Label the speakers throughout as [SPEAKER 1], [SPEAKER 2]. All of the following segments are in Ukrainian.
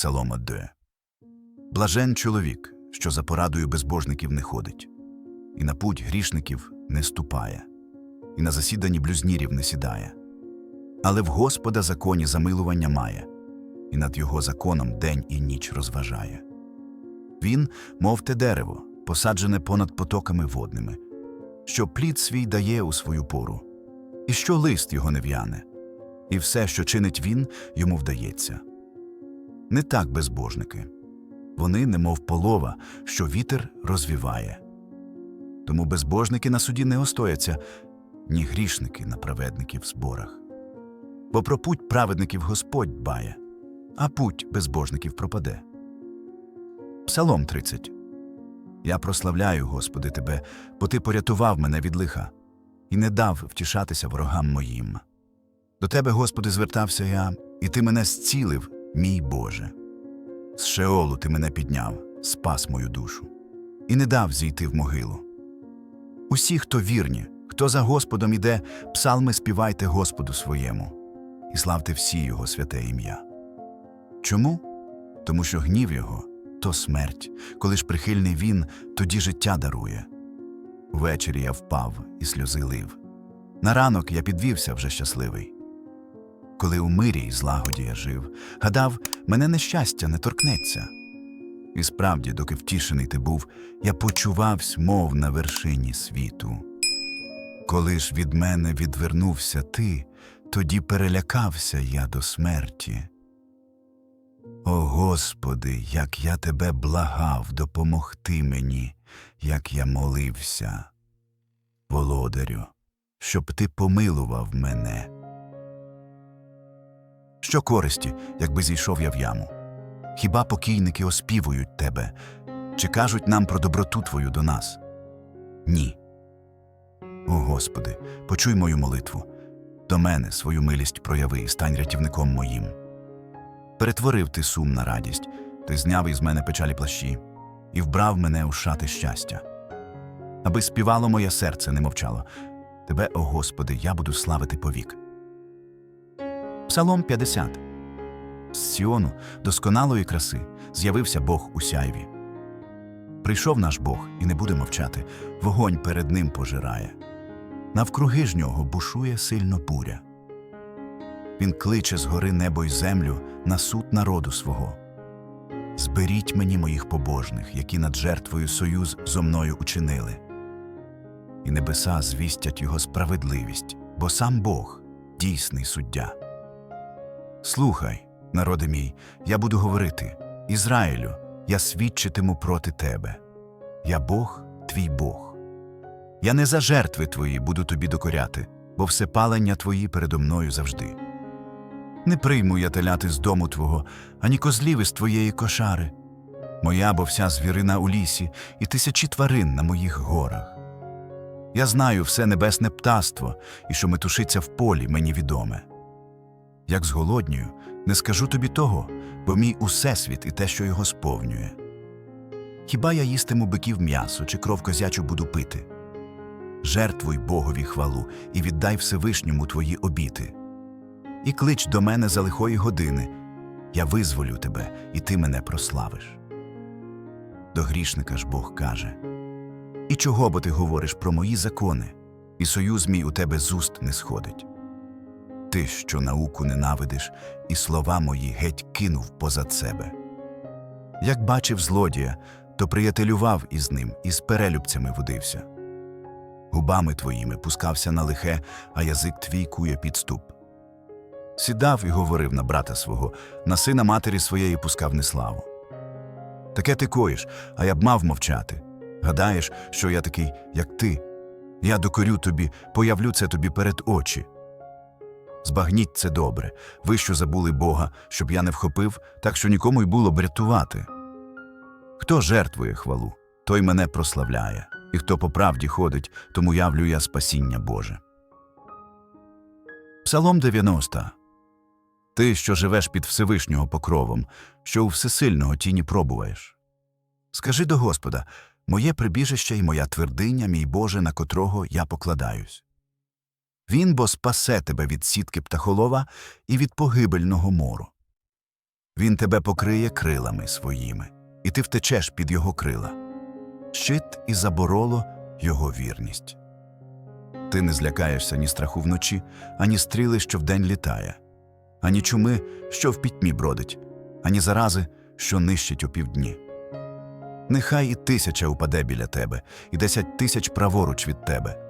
[SPEAKER 1] Псалом 1. Блажен чоловік, що за порадою безбожників не ходить, і на путь грішників не ступає, і на засіданні блюзнірів не сідає. Але в Господа законі замилування має, і над його законом день і ніч розважає. Він, мов те дерево, посаджене понад потоками водними, що плід свій дає у свою пору, і що лист його не в'яне, і все, що чинить він, йому вдається. Не так безбожники. Вони, немов полова, що вітер розвіває. Тому безбожники на суді не остояться, ні грішники на праведників зборах. Бо про путь праведників Господь дбає, а путь безбожників пропаде. Псалом 30 Я прославляю, Господи, Тебе, бо Ти порятував мене від лиха і не дав втішатися ворогам моїм. До Тебе, Господи, звертався я, і Ти мене зцілив, мій Боже. З Шеолу ти мене підняв, спас мою душу, і не дав зійти в могилу. Усі, хто вірні, хто за Господом іде, псалми співайте Господу своєму, і славте всі Його святе ім'я. Чому? Тому що гнів Його то смерть, коли ж прихильний він, тоді життя дарує. Ввечері я впав і сльози лив. На ранок я підвівся вже щасливий. Коли у мирі й злагоді я жив, гадав, мене нещастя не торкнеться. І справді, доки втішений ти був, я почувавсь, мов на вершині світу. Коли ж від мене відвернувся ти, тоді перелякався я до смерті. О Господи, як я тебе благав допомогти мені, як я молився. Володарю, щоб ти помилував мене. Що користі, якби зійшов я в яму? Хіба покійники оспівують тебе, чи кажуть нам про доброту твою до нас? Ні. О Господи, почуй мою молитву. До мене свою милість прояви і стань рятівником моїм. Перетворив ти сум на радість, ти зняв із мене печалі плащі і вбрав мене у шати щастя. Аби співало моє серце, не мовчало. Тебе, о Господи, я буду славити повік. Псалом 50 З Сіону досконалої краси з'явився Бог у сяйві. Прийшов наш Бог і не буде мовчати, вогонь перед ним пожирає. Навкруги ж нього бушує сильно буря. Він кличе з гори небо й землю на суд народу свого. Зберіть мені моїх побожних, які над жертвою союз зо мною учинили. І небеса звістять його справедливість, бо сам Бог дійсний суддя. Слухай, народи мій, я буду говорити Ізраїлю, я свідчитиму проти тебе. Я Бог, твій Бог. Я не за жертви твої буду тобі докоряти, бо всепалення твої передо мною завжди. Не прийму я теляти з дому твого, ані козлів із твоєї кошари. Моя бо вся звірина у лісі, і тисячі тварин на моїх горах. Я знаю все небесне птаство, і що метушиться в полі мені відоме. Як зголоднюю, не скажу тобі того, бо мій усесвіт і те, що його сповнює. Хіба я їстиму биків м'ясо чи кров козячу буду пити? Жертвуй Богові хвалу і віддай Всевишньому твої обіти. І клич до мене за лихої години, я визволю тебе, і ти мене прославиш. До грішника ж Бог каже І чого бо ти говориш про мої закони, і союз мій у тебе з уст не сходить? Ти, що науку ненавидиш, і слова мої геть кинув позад себе. Як бачив злодія, то приятелював із ним і з перелюбцями водився. Губами твоїми пускався на лихе, а язик твій кує підступ. Сідав і говорив на брата свого, на сина матері своєї пускав неславу. Таке ти коїш, а я б мав мовчати. Гадаєш, що я такий, як ти. Я докорю тобі, появлю це тобі перед очі. Збагніть це добре, ви що забули Бога, щоб я не вхопив, так що нікому й було б рятувати. Хто жертвує хвалу, той мене прославляє, і хто по правді ходить, тому явлю я спасіння Боже. Псалом 90 Ти, що живеш під Всевишнього покровом, що у всесильного тіні пробуваєш. Скажи до Господа моє прибіжище і моя твердиня, мій Боже, на котрого я покладаюсь. Він бо спасе тебе від сітки птахолова і від погибельного мору. Він тебе покриє крилами своїми, і ти втечеш під його крила. Щит і забороло його вірність. Ти не злякаєшся ні страху вночі, ані стріли, що вдень літає, ані чуми, що в пітьмі бродить, ані зарази, що нищить опівдні. Нехай і тисяча упаде біля тебе, і десять тисяч праворуч від тебе.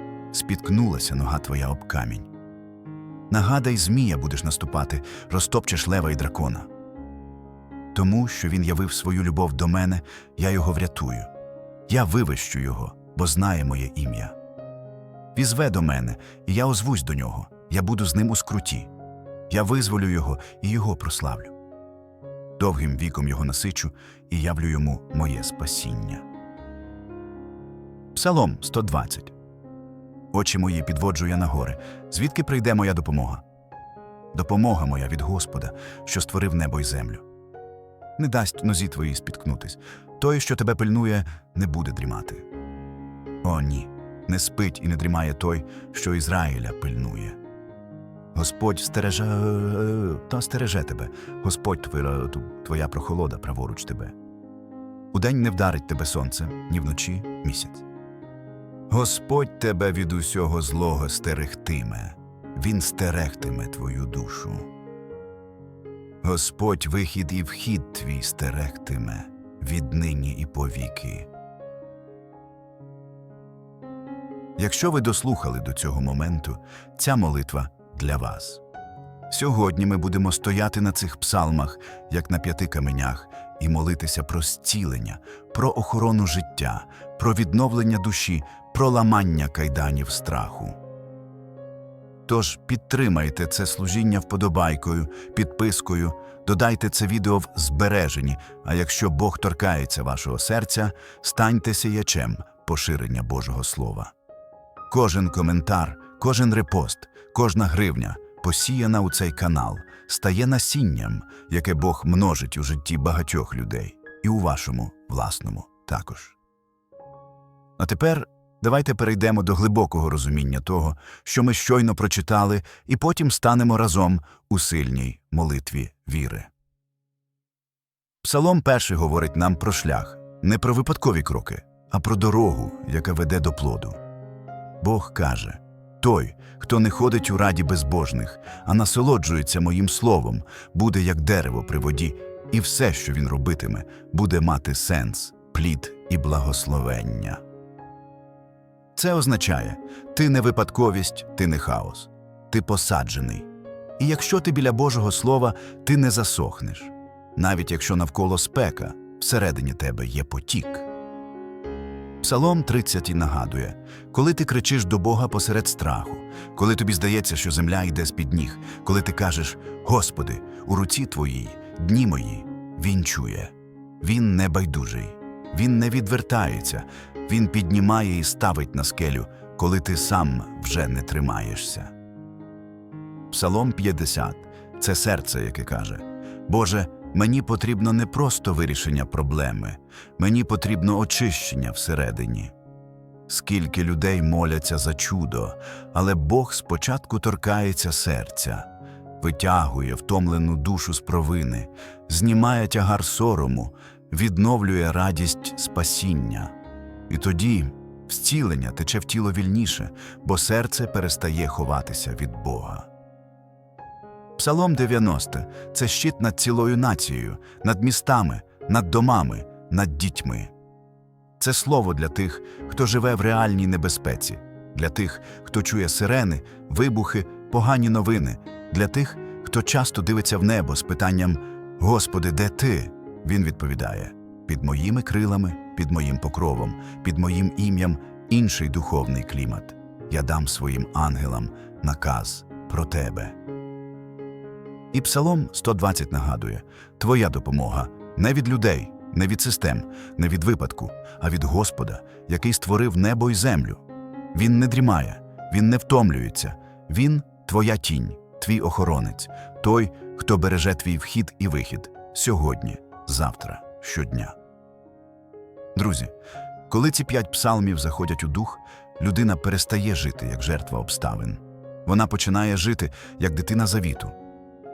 [SPEAKER 1] спіткнулася нога твоя об камінь. Нагадай, змія будеш наступати, розтопчеш лева і дракона. Тому, що він явив свою любов до мене, я його врятую. Я вивищу його, бо знає моє ім'я. Візве до мене, і я озвусь до нього, я буду з ним у скруті. Я визволю його і його прославлю. Довгим віком його насичу і явлю йому моє спасіння. Псалом 120 Очі мої підводжу я на гори. Звідки прийде моя допомога? Допомога моя від Господа, що створив небо й землю. Не дасть нозі твоїй спіткнутись. Той, що тебе пильнує, не буде дрімати. О, ні, не спить і не дрімає той, що Ізраїля пильнує. Господь стереже та стереже тебе, Господь твоя, твоя прохолода праворуч тебе. Удень не вдарить тебе сонце, ні вночі місяць. Господь тебе від усього злого стерегтиме, Він стерегтиме твою душу. Господь вихід і вхід твій стерегтиме віднині і повіки. Якщо ви дослухали до цього моменту, ця молитва для вас. Сьогодні ми будемо стояти на цих псалмах, як на п'яти каменях, і молитися про зцілення, про охорону життя, про відновлення душі, про ламання кайданів страху. Тож підтримайте це служіння вподобайкою, підпискою, додайте це відео в збережені, а якщо Бог торкається вашого серця, станьте сіячем поширення Божого Слова. Кожен коментар, кожен репост, кожна гривня, посіяна у цей канал, стає насінням, яке Бог множить у житті багатьох людей, і у вашому власному також. А тепер давайте перейдемо до глибокого розуміння того, що ми щойно прочитали, і потім станемо разом у сильній молитві віри. Псалом перший говорить нам про шлях, не про випадкові кроки, а про дорогу, яка веде до плоду. Бог каже Той, хто не ходить у раді безбожних, а насолоджується моїм словом, буде як дерево при воді, і все, що він робитиме, буде мати сенс, плід і благословення. Це означає ти не випадковість, ти не хаос, ти посаджений. І якщо ти біля Божого Слова, ти не засохнеш, навіть якщо навколо спека, всередині тебе є потік. Псалом 30 нагадує, коли ти кричиш до Бога посеред страху, коли тобі здається, що земля йде з-під ніг, коли ти кажеш Господи, у руці твоїй, дні мої, Він чує, Він не байдужий, Він не відвертається, Він піднімає і ставить на скелю, коли ти сам вже не тримаєшся. Псалом 50 це серце, яке каже: Боже, мені потрібно не просто вирішення проблеми, мені потрібно очищення всередині. Скільки людей моляться за чудо, але Бог спочатку торкається серця, витягує втомлену душу з провини, знімає тягар сорому, відновлює радість спасіння. І тоді зцілення тече в тіло вільніше, бо серце перестає ховатися від Бога. Псалом 90 – це щит над цілою нацією, над містами, над домами, над дітьми. Це слово для тих, хто живе в реальній небезпеці, для тих, хто чує сирени, вибухи, погані новини, для тих, хто часто дивиться в небо з питанням Господи, де ти? Він відповідає під моїми крилами, під моїм покровом, під моїм ім'ям інший духовний клімат. Я дам своїм ангелам наказ про тебе. І Псалом 120 нагадує: Твоя допомога Не від людей, не від систем, не від випадку, а від Господа, який створив небо і землю. Він не дрімає, він не втомлюється, він твоя тінь, твій охоронець, той, хто береже твій вхід і вихід сьогодні, завтра, щодня. Друзі, коли ці п'ять псалмів заходять у дух, людина перестає жити як жертва обставин. Вона починає жити як дитина завіту.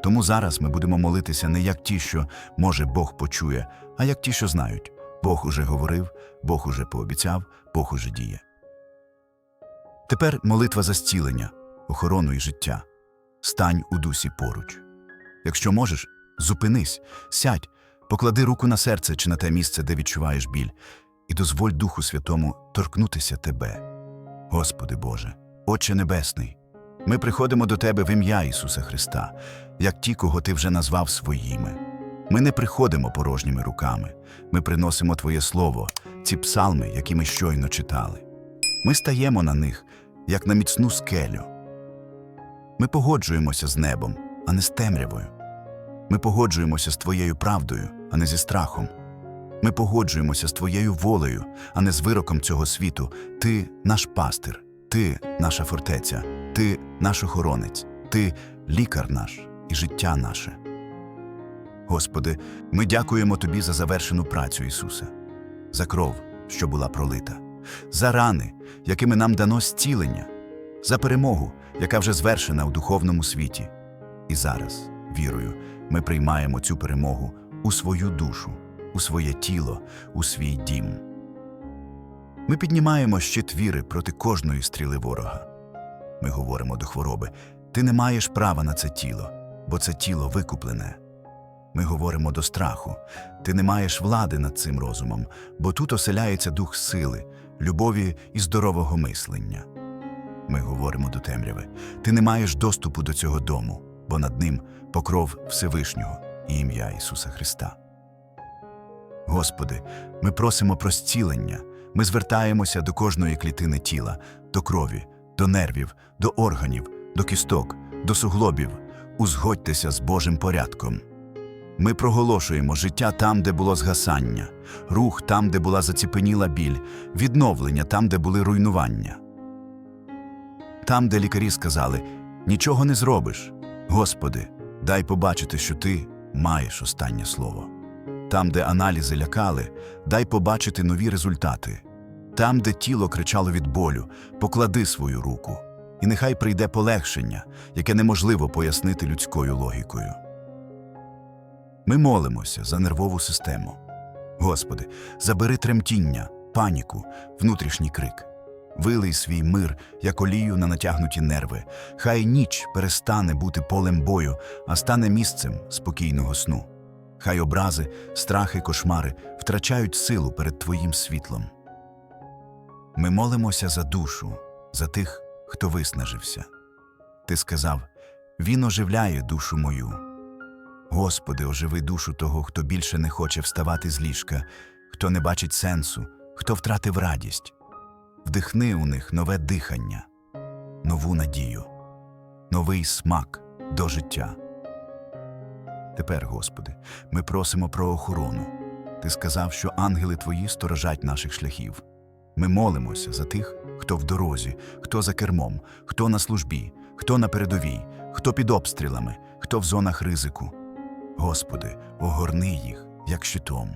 [SPEAKER 1] Тому зараз ми будемо молитися не як ті, що може Бог почує, а як ті, що знають. Бог уже говорив, Бог уже пообіцяв, Бог уже діє. Тепер молитва за зцілення, охорону і життя. Стань у дусі поруч. Якщо можеш, зупинись, сядь, поклади руку на серце чи на те місце, де відчуваєш біль, і дозволь Духу Святому торкнутися тебе. Господи Боже, Отче Небесний, ми приходимо до Тебе в ім'я Ісуса Христа, як ті, кого Ти вже назвав своїми. Ми не приходимо порожніми руками, ми приносимо Твоє Слово, ці псалми, які ми щойно читали. Ми стаємо на них, як на міцну скелю. Ми погоджуємося з небом, а не з темрявою. Ми погоджуємося з Твоєю правдою, а не зі страхом. Ми погоджуємося з Твоєю волею, а не з вироком цього світу. Ти наш пастир, ти наша фортеця, ти наш охоронець, ти лікар наш і життя наше. Господи, ми дякуємо Тобі за завершену працю Ісуса, за кров, що була пролита, за рани, якими нам дано зцілення, за перемогу, яка вже звершена у духовному світі. І зараз, вірою, ми приймаємо цю перемогу у свою душу, у своє тіло, у свій дім. Ми піднімаємо щит віри проти кожної стріли ворога. Ми говоримо до хвороби: ти не маєш права на це тіло, бо це тіло викуплене. Ми говоримо до страху: ти не маєш влади над цим розумом, бо тут оселяється дух сили, любові і здорового мислення. Ми говоримо до темряви: ти не маєш доступу до цього дому, бо над ним покров Всевишнього ім'я Ісуса Христа. Господи, ми просимо про зцілення, ми звертаємося до кожної клітини тіла, до крові, до нервів, до органів, до кісток, до суглобів. Узгодьтеся з Божим порядком. Ми проголошуємо життя там, де було згасання, рух там, де була заціпеніла біль, відновлення там, де були руйнування. Там, де лікарі сказали нічого не зробиш. Господи, дай побачити, що ти маєш останнє слово. Там, де аналізи лякали, дай побачити нові результати. Там, де тіло кричало від болю, поклади свою руку, і нехай прийде полегшення, яке неможливо пояснити людською логікою. Ми молимося за нервову систему. Господи, забери тремтіння, паніку, внутрішній крик. Вилий свій мир, як олію на натягнуті нерви. Хай ніч перестане бути полем бою, а стане місцем спокійного сну. Хай образи, страхи, кошмари втрачають силу перед Твоїм світлом. Ми молимося за душу, за тих, хто виснажився. Ти сказав: Він оживляє душу мою. Господи, оживи душу того, хто більше не хоче вставати з ліжка, хто не бачить сенсу, хто втратив радість. Вдихни у них нове дихання, нову надію, новий смак до життя. Тепер, Господи, ми просимо про охорону. Ти сказав, що ангели Твої сторожать наших шляхів. Ми молимося за тих, хто в дорозі, хто за кермом, хто на службі, хто на передовій, хто під обстрілами, хто в зонах ризику. Господи, огорни їх, як щитом.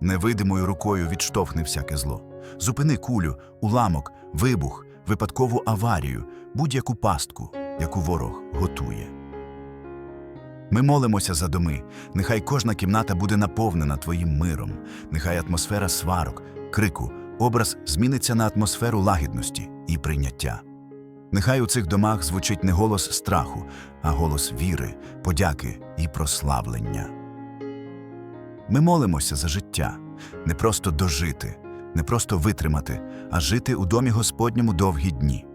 [SPEAKER 1] Невидимою рукою відштовхни всяке зло. Зупини кулю, уламок, вибух, випадкову аварію, будь-яку пастку, яку ворог готує. Ми молимося за доми. Нехай кожна кімната буде наповнена Твоїм миром, нехай атмосфера сварок, крику, образ зміниться на атмосферу лагідності і прийняття. Нехай у цих домах звучить не голос страху, а голос віри, подяки і прославлення. Ми молимося за життя, не просто дожити, не просто витримати, а жити у домі Господньому довгі дні.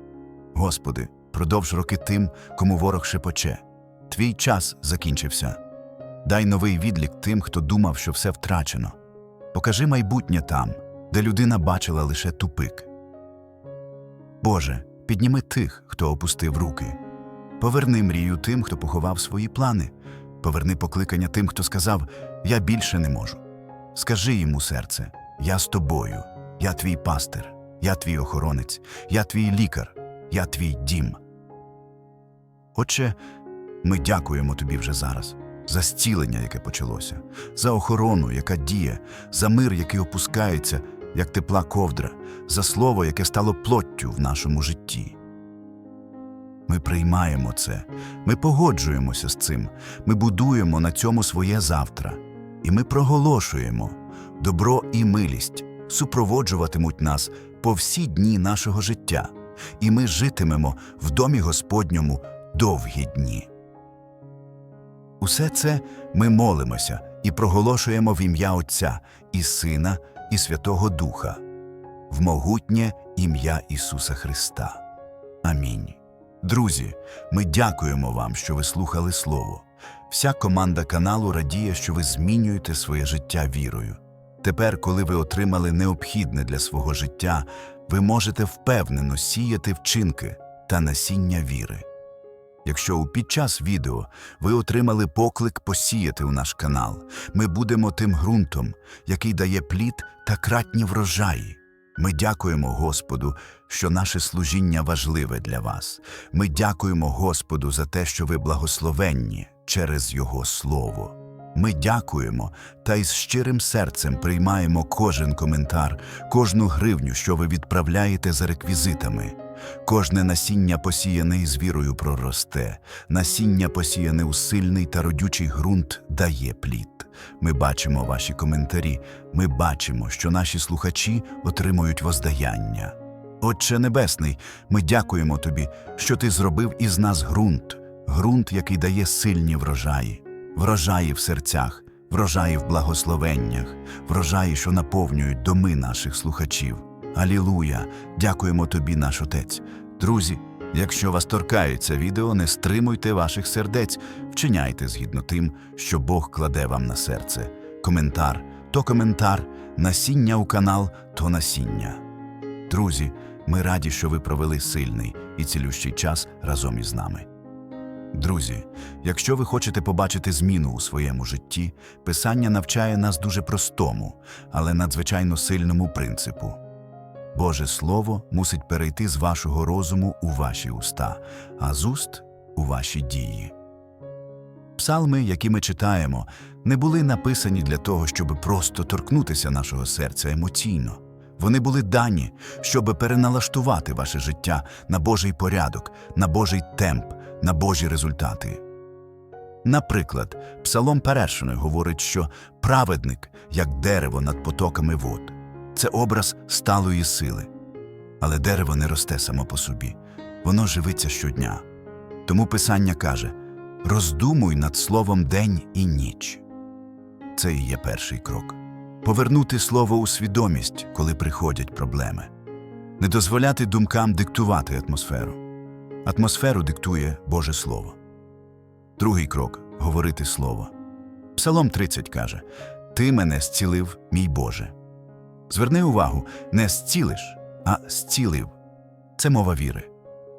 [SPEAKER 1] Господи, продовж роки тим, кому ворог шепоче. Твій час закінчився. Дай новий відлік тим, хто думав, що все втрачено. Покажи майбутнє там, де людина бачила лише тупик. Боже, підніми тих, хто опустив руки. Поверни мрію тим, хто поховав свої плани. Поверни покликання тим, хто сказав Я більше не можу. Скажи йому серце: Я з тобою, я твій пастир, я твій охоронець, я твій лікар, я твій дім. Отче, ми дякуємо тобі вже зараз за зцілення, яке почалося, за охорону, яка діє, за мир, який опускається, як тепла ковдра, за слово, яке стало плоттю в нашому житті. Ми приймаємо це, ми погоджуємося з цим, ми будуємо на цьому своє завтра, і ми проголошуємо добро і милість супроводжуватимуть нас по всі дні нашого життя, і ми житимемо в домі Господньому довгі дні. Усе це ми молимося і проголошуємо в ім'я Отця і Сина, і Святого Духа, в могутнє ім'я Ісуса Христа. Амінь. Друзі, ми дякуємо вам, що ви слухали Слово. Вся команда каналу радіє, що ви змінюєте своє життя вірою. Тепер, коли ви отримали необхідне для свого життя, ви можете впевнено сіяти вчинки та насіння віри. Якщо під час відео ви отримали поклик посіяти у наш канал, ми будемо тим ґрунтом, який дає плід та кратні врожаї. Ми дякуємо Господу, що наше служіння важливе для вас. Ми дякуємо Господу за те, що ви благословенні через Його Слово. Ми дякуємо та із щирим серцем приймаємо кожен коментар, кожну гривню, що ви відправляєте за реквізитами. Кожне насіння посіяне із вірою проросте, насіння посіяне у сильний та родючий ґрунт дає плід. Ми бачимо ваші коментарі, ми бачимо, що наші слухачі отримують воздаяння. Отче Небесний, ми дякуємо Тобі, що Ти зробив із нас ґрунт, ґрунт, який дає сильні врожаї, врожаї в серцях, врожаї в благословеннях, врожаї, що наповнюють доми наших слухачів. Алілуя! Дякуємо тобі, наш Отець. Друзі, якщо вас торкається відео, не стримуйте ваших сердець, вчиняйте згідно тим, що Бог кладе вам на серце. Коментар то коментар, насіння у канал то насіння. Друзі, ми раді, що ви провели сильний і цілющий час разом із нами. Друзі, якщо ви хочете побачити зміну у своєму житті, Писання навчає нас дуже простому, але надзвичайно сильному принципу. Боже Слово мусить перейти з вашого розуму у ваші уста, а з уст у ваші дії. Псалми, які ми читаємо, не були написані для того, щоб просто торкнутися нашого серця емоційно. Вони були дані, щоб переналаштувати ваше життя на Божий порядок, на Божий темп, на Божі результати. Наприклад, Псалом Перешений говорить, що праведник, як дерево над потоками вод, це образ сталої сили. Але дерево не росте само по собі, воно живиться щодня. Тому Писання каже: роздумуй над словом день і ніч. Це і є перший крок. Повернути слово у свідомість, коли приходять проблеми, не дозволяти думкам диктувати атмосферу. Атмосферу диктує Боже Слово. Другий крок говорити Слово. Псалом 30 каже: Ти мене зцілив, мій Боже. Зверни увагу, не зцілиш, а зцілив. Це мова віри.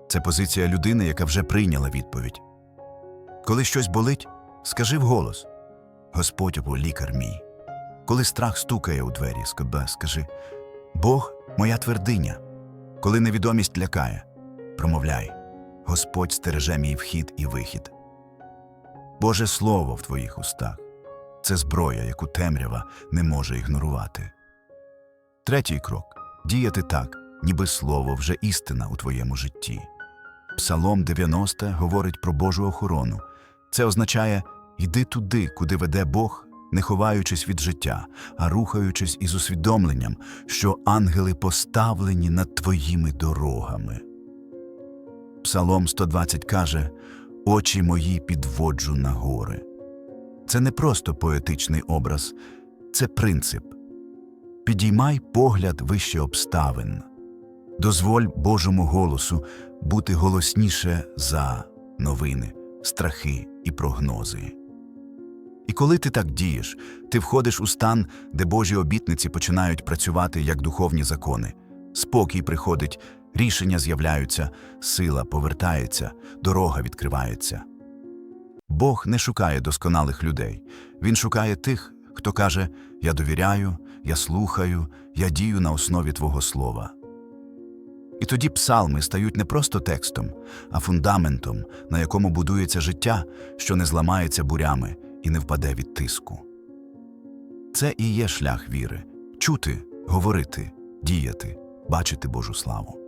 [SPEAKER 1] Це позиція людини, яка вже прийняла відповідь. Коли щось болить, скажи вголос: Господь або лікар мій. Коли страх стукає у двері, скажи Бог моя твердиня. Коли невідомість лякає, промовляй Господь стереже мій вхід і вихід. Боже Слово в твоїх устах це зброя, яку темрява не може ігнорувати. Третій крок діяти так, ніби слово вже істина у твоєму житті. Псалом 90 говорить про Божу охорону. Це означає йди туди, куди веде Бог, не ховаючись від життя, а рухаючись із усвідомленням, що ангели поставлені над твоїми дорогами. Псалом 120 каже: Очі мої підводжу на гори. Це не просто поетичний образ, це принцип. Підіймай погляд вище обставин. Дозволь Божому голосу бути голосніше за новини, страхи і прогнози. І коли ти так дієш, ти входиш у стан, де Божі обітниці починають працювати як духовні закони. Спокій приходить, рішення з'являються, сила повертається, дорога відкривається. Бог не шукає досконалих людей, Він шукає тих, хто каже: Я довіряю, я слухаю, я дію на основі Твого Слова. І тоді псалми стають не просто текстом, а фундаментом, на якому будується життя, що не зламається бурями і не впаде від тиску. Це і є шлях віри чути, говорити, діяти, бачити Божу славу.